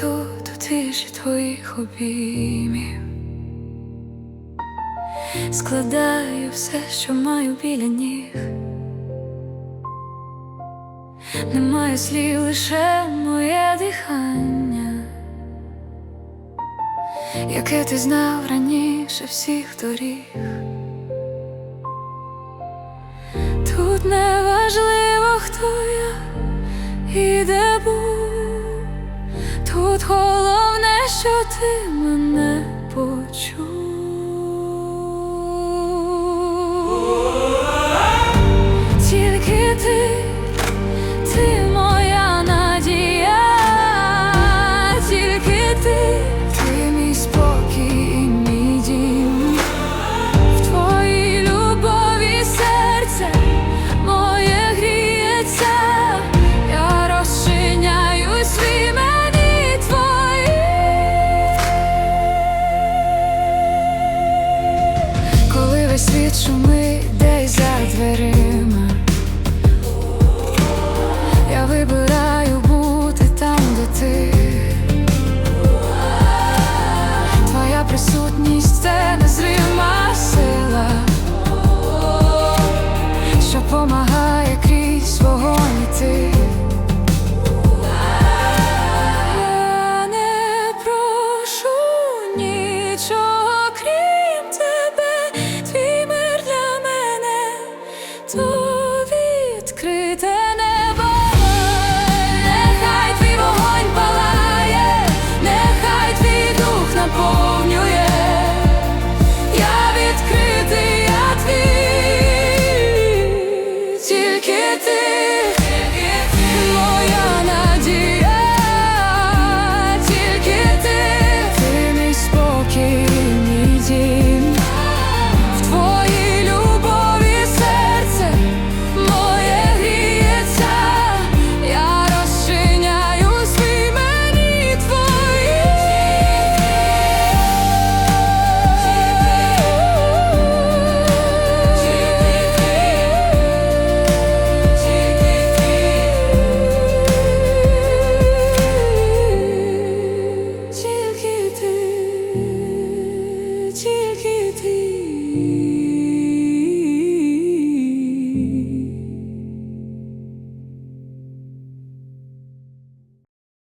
Тут у тиші твоїх обіймів, складаю все, що маю біля ніг. Немає слів, лише моє дихання, яке ти знав раніше всіх доріг. Тут не важливо, хто я і де був. Головне, що ти мене почув. світ шумить, де за дверима. kitty